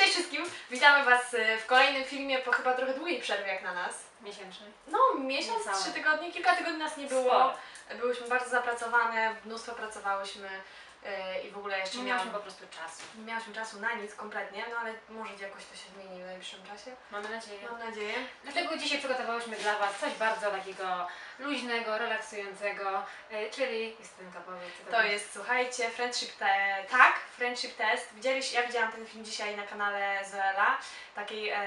Cześć wszystkim! Witamy Was y, w kolejnym filmie po chyba trochę długiej przerwie jak na nas. Miesięczny. No, miesiąc, Niecałe. trzy tygodnie, kilka tygodni nas nie było. Sporo. Byłyśmy bardzo zapracowane, mnóstwo pracowałyśmy y, i w ogóle jeszcze Nie miałam, miałyśmy po prostu czasu. nie miałyśmy czasu na nic kompletnie, no ale może jakoś to się zmieni w najbliższym czasie. Mamy nadzieję. Mam nadzieję. Dlatego dzisiaj przygotowałyśmy dla Was coś bardzo takiego luźnego, relaksującego, y, czyli Justynka powie, co To jest, słuchajcie, Friendship te tak, Friendship Test. Widzieliście, ja widziałam ten film dzisiaj na kanale Zoela, takiej em,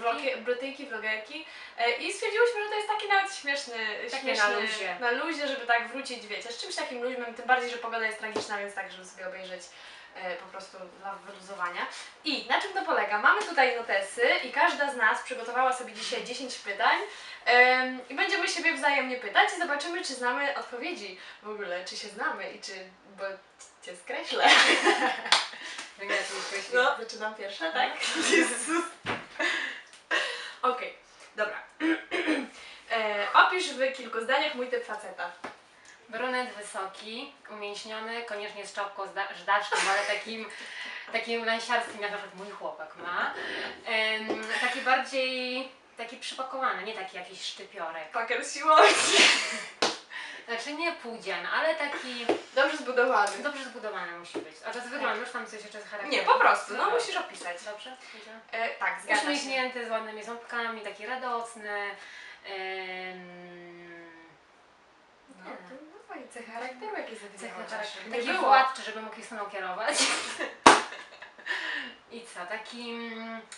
vlogi- brytyjki, vlogerki. E, i stwierdziłyśmy, że to jest taki nawet śmieszny, Takie śmieszny na luzie. na luzie, żeby tak wrócić, wiecie, z czymś takim luźnym, tym bardziej, że pogoda jest tragiczna, więc tak, żeby sobie obejrzeć. e, po prostu dla wyluzowania. I na czym to polega? Mamy tutaj notesy i każda z nas przygotowała sobie dzisiaj 10 pytań i będziemy siebie wzajemnie pytać i zobaczymy, czy znamy odpowiedzi w ogóle, czy się znamy i czy, bo cię skreślę. No, zaczynam pierwsza, tak? Jezus. Okej, dobra. E, opisz w kilku zdaniach mój typ faceta. Brunet wysoki, umięśniony, koniecznie z czapką zda- żdaczką, ale takim, takim lansiarskim, jak na przykład mój chłopak ma. Em, taki bardziej, taki przypakowany, nie taki jakiś szczypiorek. Paker siłowy. Znaczy nie półdzian, ale taki Dobrze zbudowany. dobrze zbudowany musi być. A z wyglądu już tam coś jeszcze z charakteru. Nie, po prostu, no Dobra. musisz opisać. Dobrze? E, tak, zgadza się. Uśmiechnięty, z ładnymi ząbkami, taki radosny. Em, No, to no, twoje cechy charakteru jakie cechy zawierałaś. charakteru. Nie Taki było. władczy, żeby mógł samą kierować. I co, taki,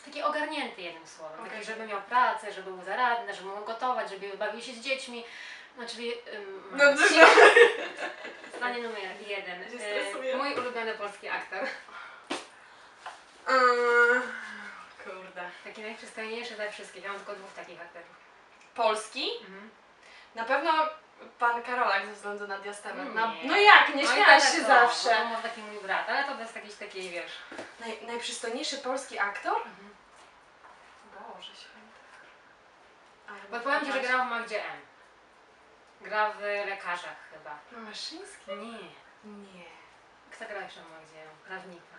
taki ogarnięty jednym słowem. Taki, Okej. żeby miał pracę, żeby był zaradny, żeby mógł gotować, żeby bawił się z dziećmi. No czyli um, No, no, zdanie numer jeden. E, stresuję. mój ulubiony polski aktor. Kurde. Taki najprzystojniejszy ze wszystkich. Ja mam tylko dwóch takich aktorów. Polski? Mhm. Na pewno pan Karolak ze względu na diastemę. Na, Nie. no jak, nie No śmiałaś się to, zawsze. No, to może taki mój brat, ale to bez jakiejś takiej, wiesz... Naj, najprzystojniejszy polski aktor? Mhm. Boże święty. Ale Bo powiem Ci, że grał w Magdzie M. Gra w lekarzach chyba. Maszyński? Nie. Nie. Kto grał jeszcze w Magdzie M? Prawnika.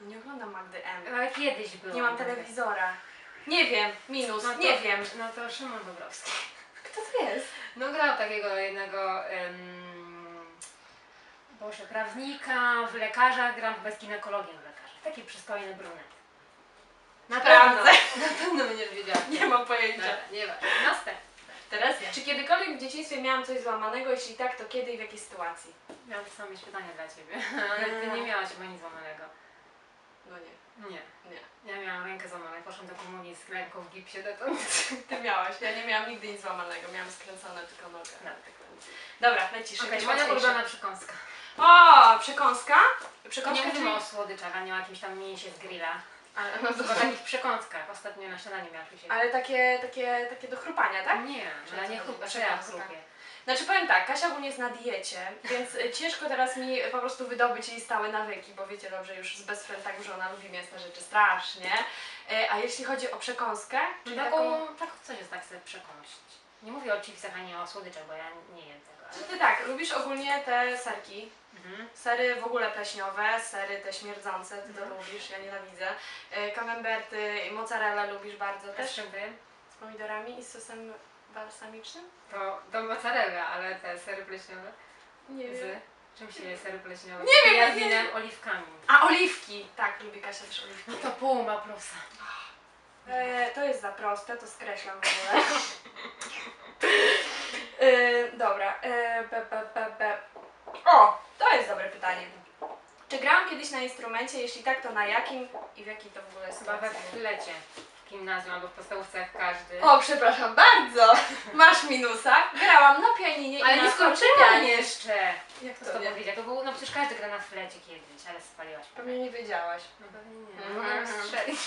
Nie oglądam Magdy M. Ale kiedyś był. Nie mam telewizora. Nie wiem, minus, No to, nie wiem. No to Szymon Bobrowski. Kto to jest? No grał takiego jednego... Um, Boże, prawnika w lekarzach, gram chyba z ginekologiem w lekarzach. Taki przystojny brunet. Na pewno, na pewno będziesz wiedziała. Nie mam pojęcia. Dobra, nie ma. Następny. Teraz, czy kiedykolwiek w dzieciństwie miałam coś złamanego? Jeśli tak, to kiedy i w jakiej sytuacji? Miałam samo mieć pytanie dla Ciebie, ale Ty nie miałaś chyba nic złamanego. No nie, Nie. nie. Ja miałam rękę złamaną, poszłam do komunii z ręką w gipsie dotąd. Ty miałaś. Ja nie miałam nigdy nic złamanego. Miałam skręcone tylko nogę. No. Dobra, lecisz. Okej, jakieś moja ulubiona przekąska. O, przekąska? To Przekąska, nie mówimy o słodyczach, a nie o jakimś tam mięsie z grilla. Ale, no o to... takich przekąskach. Ostatnio na śniadaniu miałam się. Ale takie, takie, takie do chrupania, tak? Nie, ja nie to znaczy że ja chrupię. Znaczy powiem tak, Kasia ogólnie jest na diecie, więc y, ciężko teraz mi po prostu wydobyć jej stałe nawyki, bo wiecie dobrze już z best friend tak, że ona lubi mięsne rzeczy strasznie. Y, A jeśli chodzi o przekąskę, czyli taką... Taką, tak, coś jest tak sobie przekąsić. Nie mówię o chipsach, a nie o słodyczach, bo ja nie jem tego. Czy Ale... ty tak, lubisz ogólnie te serki? Mhm. Sery w ogóle pleśniowe, sery te śmierdzące, ty to Mhm. lubisz, ja nienawidzę. Y, Camemberty mozzarella lubisz bardzo Też też. Z pomidorami i z sosem balsamicznym? To, to mozzarella, ale te sery pleśniowe. Nie Z czym się je sery pleśniowe? Nie wiem, Ja z nie- innym oliwkami. A, oliwki! Tak, lubi Kasia też oliwki. No to pół ma plusa. E, to jest za proste, to skreślam w ogóle. e, dobra. E, be, be, be, be. O, to jest dobre pytanie. Czy grałam kiedyś na instrumencie? Jeśli tak, to na jakim i w jakiej to w ogóle Chyba we flecie. W gimnazjum albo w podstawówce jak każdy. O, przepraszam bardzo. Masz minusa. Grałam na pianinie ale i nie na skończyłam fortepianie. jeszcze. Jak to to nie? To było, no przecież każdy gra na flecie kiedyś, ale spaliłaś. Pewnie nie wiedziałaś. No pewnie nie. Mhm. Mogłam strzelić.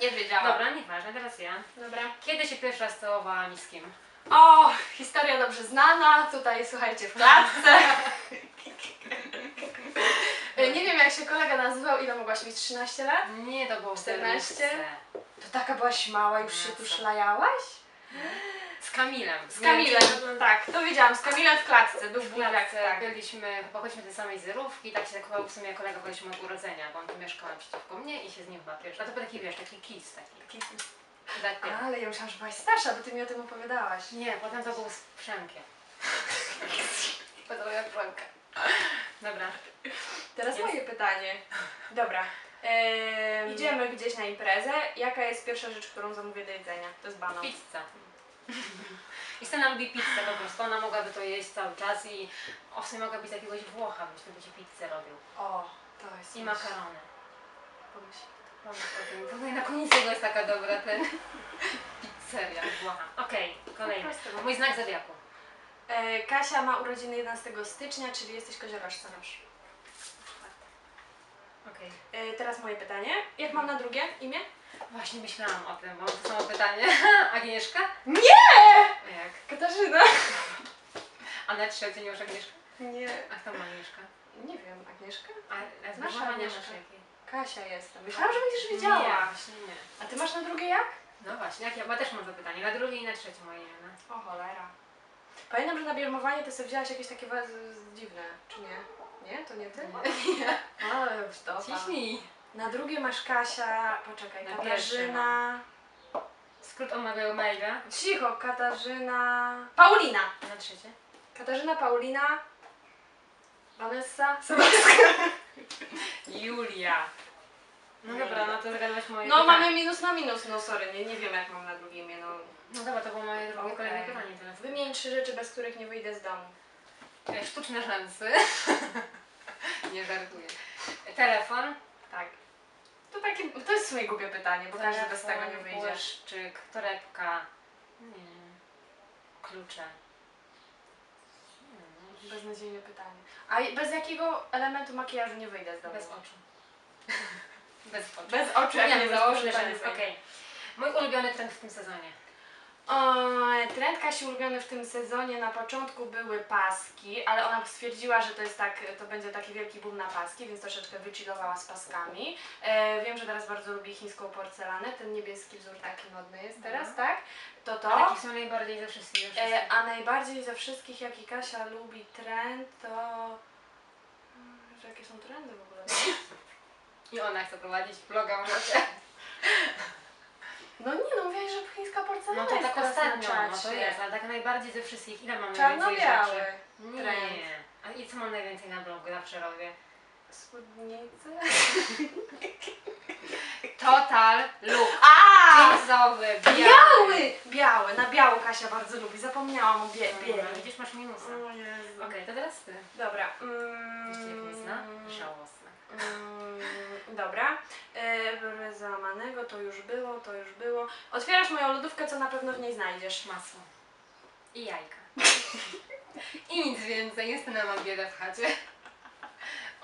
Nie wiedziałam. Dobra, nieważne, teraz ja. Dobra. Kiedy się pierwszy raz całowałam i z kim? O, historia dobrze znana. Tutaj słuchajcie w klatce. Nie wiem jak się kolega nazywał, ile mogłaś mieć? 13 lat? Nie, to było w 14? Berlówce. To taka byłaś mała, już się tu No szlajałaś? Z Kamilem. Z Kamilem, tak, to wiedziałam, z Kamilem w klatce, był W buziak, klatce tak. byliśmy, pochodziliśmy tej samej zerówki, tak się tak w sumie kolega byliśmy od urodzenia, bo on tu mieszkał naprzeciwko mnie i się z nim chyba pierwszy. A to był taki, wiesz, taki kiss taki. taki. Ale ja myślałam, że byłaś starsza, bo ty mi o tym opowiadałaś. Nie, potem to był z Przemkiem. Podoba Przemka. Dobra. Teraz Jest. moje pytanie. Dobra. Eee, idziemy gdzieś na imprezę. Jaka jest pierwsza rzecz, którą zamówię do jedzenia? To jest banan. Pizza. I Stella lubi pizzę po prostu, ona mogłaby to jeść cały czas i o w sumie mogłaby być z jakiegoś Włocha, byś to by ci pizzę robił. O, to jest... I makarony. Pomyśl. Pomyśl o tym. Na koniec tego jest taka dobra ten pizzeria Włocha. Okej, kolejny. Mój znak zodiaku. E, Kasia ma urodziny 11 stycznia, czyli jesteś koziorożcem. Okej. E, teraz moje pytanie. Jak mam na drugie imię? Właśnie myślałam o tym, mam to samo pytanie. Agnieszka? Nie! Jak? Katarzyna. A na trzecie nie masz Agnieszka? Nie. A kto ma Agnieszka? Nie wiem, Agnieszka? A, a Nasza Nasza nie Agnieszka. masz jakiej? Kasia jestem. Myślałam, że będziesz Nie, wiedziała. właśnie nie. A ty masz na drugie jak? No właśnie, jak ja, też mam to pytanie. Na drugie i na trzecie moje imiona. O cholera. Pamiętam, że na bierzmowanie ty sobie wzięłaś jakieś takie wa- z- z- dziwne, czy nie? Nie? To nie ty? Nie. Ale już to. Ciśnij. Na drugie masz Kasia, poczekaj, Na Katarzyna. Skrót omawiał maila. Cicho, Katarzyna. Paulina. Na trzecie. Katarzyna, Paulina. Vanessa. Julia. No dobra, no to zgadłaś moje No pytanie. mamy minus na minus, no sorry, nie, nie wiem jak mam na drugie imię, no. No dobra, to było moje drugie Okej. kolejne pytanie teraz. Wymień trzy rzeczy, bez których nie wyjdę z domu. E, Sztuczne rzęsy. nie żartuję. Telefon. Tak. To, takie, to jest w sumie głupie pytanie, bo każdy bez tego nie wyjdzie. Błyszczyk, torebka. Nie. Klucze. Nie, Beznadziejne pytanie. A bez jakiego elementu makijażu nie wyjdę z domu? Bez oczu. Bez oczu. Bez oczu, jak nie bez założę, nie rzęs, wyjdę. Okej. Mój ulubiony trend w tym sezonie. Trend Kasi ulubiony w tym sezonie na początku były paski, ale ona stwierdziła, że to jest tak, to będzie taki wielki boom na paski, więc troszeczkę wychillowała z paskami. E, wiem, że teraz bardzo lubi chińską porcelanę, ten niebieski wzór taki modny jest teraz, Mhm. tak? To to. Takich są najbardziej ze wszystkich. ze wszystkich. E, a najbardziej ze wszystkich, jaki Kasia lubi trend, to... Że jakie są trendy w ogóle? I ona chce prowadzić vloga może. No nie, no mówiłaś, że chińska porcelana No to jest tak teraz ostatnio, no to czacie. jest, ale tak najbardziej ze wszystkich. Ile Czarno-biały. najwięcej rzeczy? trend. Nie. A i co mam najwięcej na blogu zawsze robię? Spódnicy? Total look. A! Jeansowy, biały. Biały! Biały, na biało Kasia bardzo lubi, zapomniałam o bie Dobra, bieli. Widzisz, masz minusy. O Jezu. Okej, to teraz ty. Dobra. Jeszcze jak nie zna? Żałosne. mm, dobra. E, załamanego, to już było, to już było. Otwierasz moją lodówkę, co na pewno w niej znajdziesz. Masło. I jajka. I nic więcej, jest na mam biedę w chacie.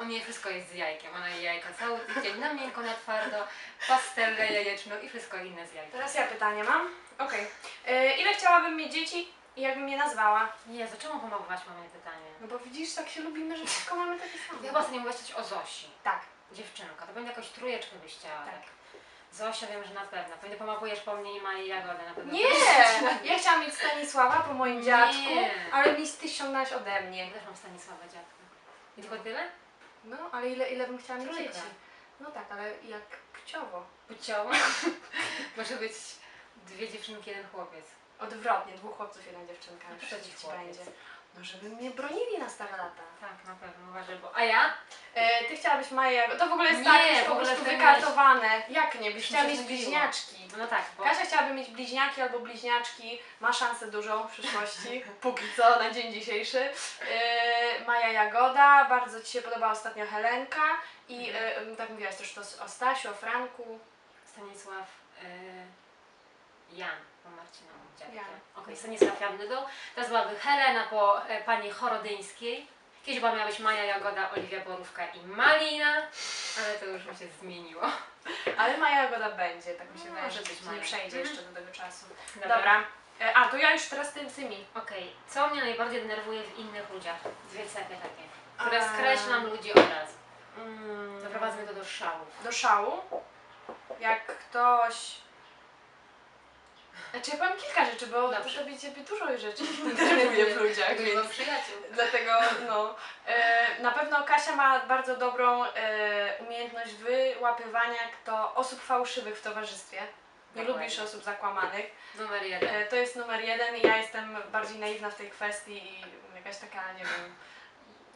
U niej wszystko jest z jajkiem. Ona je jajka cały tydzień, na miękko, na twardo, pastelle jajeczną i wszystko inne z jajkiem. Teraz ja pytanie mam. Okej. E, Ile chciałabym mieć dzieci i jakbym je nazwała? Jezu, czemu pomagłaś mamie pytanie? No bo widzisz, tak się lubimy, że wszystko mamy takie Ty same. chyba sobie nie mówiłaś coś o Zosi. Tak. Dziewczynka, to będzie jakąś trójeczkę byś chciała. Tak. Zosia wiem, że na pewno. Pewnie pomapujesz po mnie i ma jej jagodę na pewno. Nie! Ja chciałam mieć Stanisława po moim Nie. dziadku, ale mi ściągnęłaś ode mnie. Ja też mam Stanisława dziadka. I tylko tyle? No, ale ile, ile bym chciała mieć dzieci? No tak, ale jak płciowo. Płciowo. Może być dwie dziewczynki, jeden chłopiec. Odwrotnie, dwóch chłopców, jedna dziewczynka. Już trzeci ci chłopiec. będzie. No, żeby mnie bronili na stare lata. Tak, na pewno, uważaj, bo... A ja? E, ty chciałabyś Maję To w ogóle jest Nie, tak już w po ogóle prostu wykartowane. Jak nie? Byś chciała mieć bliźniaczki. No tak, bo... Kasia chciałaby mieć bliźniaki albo bliźniaczki. Ma szansę dużą w przyszłości. Póki co, na dzień dzisiejszy. E, Maja Jagoda. Bardzo Ci się podoba ostatnio Helenka. I e, tak mówiłaś też to o Stasiu, o Franku. Stanisław y, Jan po Marcina. Jan. Okej, Stanisław Jan Nydł. Teraz byłaby Helena po e, pani Chorodyńskiej. Kiedyś była miała być Maja Jagoda, Oliwia Borówka i Malina, ale to już mi się zmieniło. Ale Maja Jagoda będzie, tak mi się No, wydaje, może że być nie Maja. przejdzie Mhm. jeszcze do tego czasu. Dobra. E, A, to ja już teraz ty, ty mi. Okej, co mnie najbardziej denerwuje w innych ludziach? Dwie cechy takie, które A. skreślam ludzi od razu. Mm, Doprowadza mnie to do szału. do szału. Jak ktoś Znaczy ja powiem kilka rzeczy, bo Dobrze. to ciebie dużo rzeczy denerwuje w ludziach, więc przyjaciół. dlatego no. E, na pewno Kasia ma bardzo dobrą e, umiejętność wyłapywania kto osób fałszywych w towarzystwie. Nie Dokładnie. lubisz osób zakłamanych. Numer jeden. E, to jest numer jeden i ja jestem bardziej naiwna w tej kwestii i jakaś taka, nie wiem,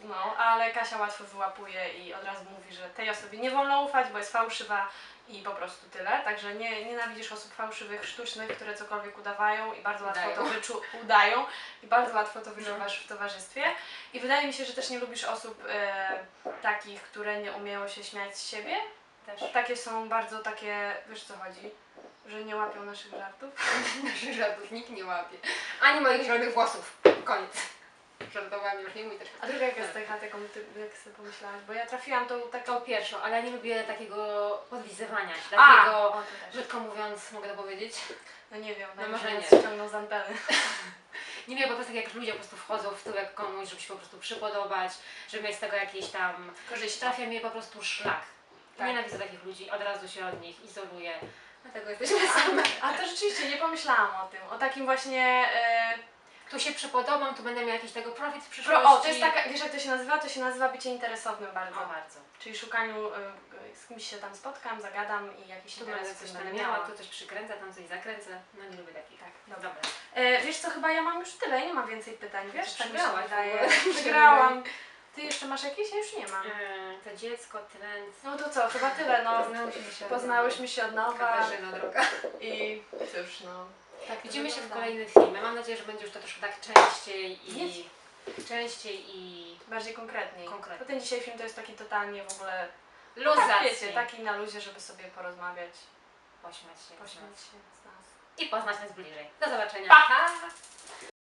no, ale Kasia łatwo wyłapuje i od razu mówi, że tej osobie nie wolno ufać, bo jest fałszywa i po prostu tyle. Także nie, nienawidzisz osób fałszywych, sztucznych, które cokolwiek udawają i bardzo łatwo to wyczu- udają i bardzo łatwo to wyczuwasz w towarzystwie. I wydaje mi się, że też nie lubisz osób e, takich, które nie umieją się śmiać z siebie. Też. Takie są bardzo takie, wiesz co chodzi, że nie łapią naszych żartów. Naszych żartów nikt nie łapie. Ani moich zielonych włosów. Koniec. Żartowałam już, nie mój też. A druga jaka jest taka, taką, ty, jak sobie pomyślałaś? Bo ja trafiłam tą taką... To pierwszą, ale ja nie lubię takiego podlizywania się, takiego, O, to brzydko mówiąc, mogę to powiedzieć, No nie wiem, No no może nie. ściągną z anteny. nie wiem, po prostu jak ludzie po prostu wchodzą w tyłek komuś, żeby się po prostu przypodobać, żeby mieć z tego jakieś tam Korzyści. Trafia mnie po prostu szlak. Tak. Nienawidzę takich ludzi, od razu się od nich izoluję. Dlatego jesteśmy same. A to rzeczywiście, nie pomyślałam o tym. O takim właśnie... E, Tu się przypodobam, tu będę miała jakiś tego profit w przyszłości. pro, o, to jest taka, wiesz jak to się nazywa? To się nazywa bycie interesownym bardzo. O, bardzo. Czyli szukaniu, e, z kimś się tam spotkam, zagadam i jakiś Tu interes coś będę miała, tu coś przykręcę, tam coś zakręcę. No nie lubię takich. Tak, No dobra. dobra. E, wiesz co, chyba ja mam już tyle, nie mam więcej pytań, wiesz? Tak mi się wydaje. Przegrałam. Ty jeszcze masz jakieś? Ja już nie mam. Eee, to dziecko, trend. No to co, chyba tyle, no. Poznałyśmy się. Poznałyśmy się od nowa Katarzyna droga. i cóż, no. Tak Widzimy się w kolejnym filmie. Mam nadzieję, że będzie już to troszkę tak częściej i... Częściej i... Bardziej konkretniej. Konkretnie. Bo ten dzisiaj film to jest taki totalnie w ogóle, tak Luzacji. wiecie, taki na luzie, żeby sobie porozmawiać, Pośmiać się. pośmiać się z nas. I poznać nas bliżej. Do zobaczenia. Pa.